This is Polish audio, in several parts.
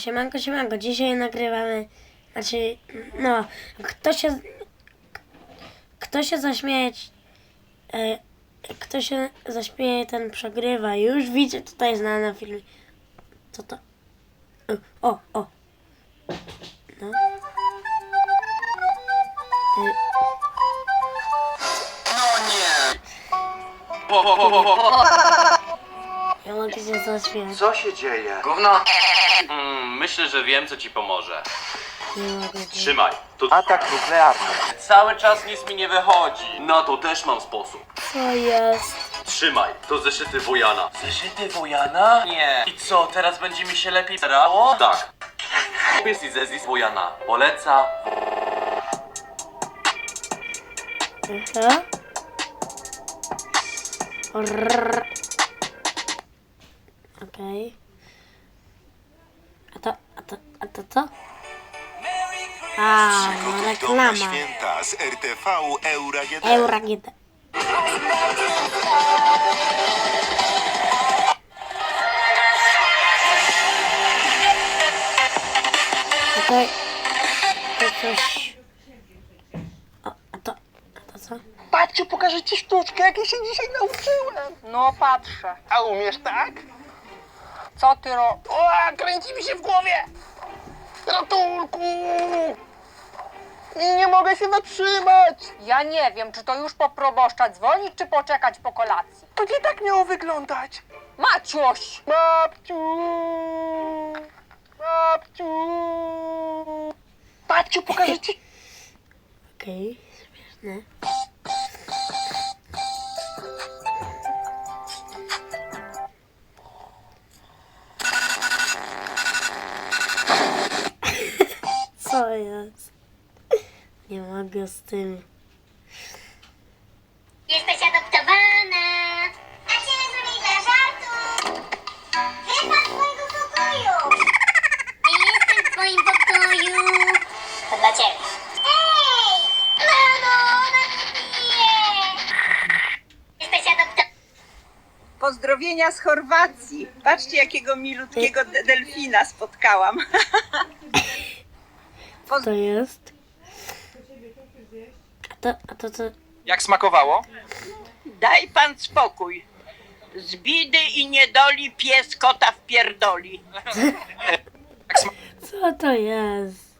Siemanko, siemanko, dzisiaj nagrywamy, znaczy, no, kto się, kto się zaśmieć, e, kto się zaśmieje, ten przegrywa, już widzę tutaj znane na filmie, co to, o, o, no, e, No nie! Po, po, po, po. Ja mogę się zaśmiać, Co się dzieje? Gówno! Mm, myślę, że wiem, co ci pomoże. nie mogę Trzymaj. To Atak nuklearny. cały czas nic mi nie wychodzi. Na to też mam sposób. co jest, Trzymaj. To zeszyty Wojana. Zeszyty Wojana? Nie. I co, teraz będzie mi się lepiej brało? Tak. Kupiec i zezis Wojana. Poleca. aha, Rrrr. Okej, a to, a to, a to co? A, no reklama. święta z RTV Eura GD. Eura GD. Tutaj to coś. O, a to, a to co? Patrzcie, pokażę ci sztuczkę, jakiej się dzisiaj nauczyłem. No patrzę. A umiesz tak? Co ty ro... O, kręci mi się w głowie. Ratunku! Nie mogę się zatrzymać. Ja nie wiem, czy to już po proboszcza dzwonić, czy poczekać po kolacji. To nie tak miało wyglądać. Maciuś! Babciu! Babciu! Babciu, pokażę ci. Okej, śmieszne. Nie mogę z tym. Jesteś adoptowana! A cię zrobię dla żartu! Wypadł z mojego pokoju! Nie jestem w twoim pokoju! To dla ciebie. Ej! Mamo, ona Jesteś adoptowana! Pozdrowienia z Chorwacji. Patrzcie, jakiego milutkiego de- delfina spotkałam. Co jest? A to, a to co? Jak smakowało? Daj pan spokój. Z bidy i niedoli pies kota wpierdoli. Co to jest?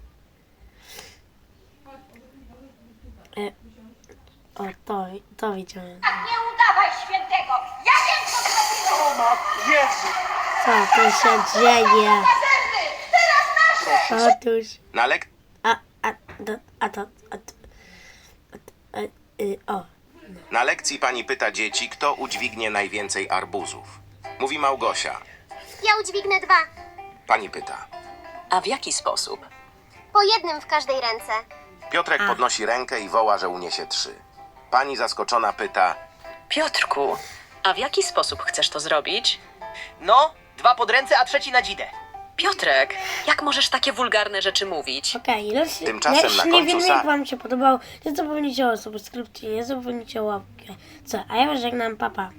E, o, to, to widziałem. Nie udawaj świętego! Ja wiem, co zrobiłeś! Jezu! Co tu się dzieje? Otóż. Na lek... A, a, to, a to, a to, a to, a, y, o. Na lekcji pani pyta dzieci, kto udźwignie najwięcej arbuzów. Mówi Małgosia. Ja udźwignę dwa. Pani pyta. A w jaki sposób? Po jednym w każdej ręce. Piotrek podnosi rękę i woła, że uniesie trzy. Pani zaskoczona pyta. Piotrku, a w jaki sposób chcesz to zrobić? No, dwa pod ręce, a trzeci na dzidę. Piotrek, jak możesz takie wulgarne rzeczy mówić? Okej, jeśli, Tymczasem jeśli na końcu filmik sa- wam się podobał, nie zapomnijcie o subskrypcji, nie zapomnijcie o łapkę. Co, a ja was żegnam, papa.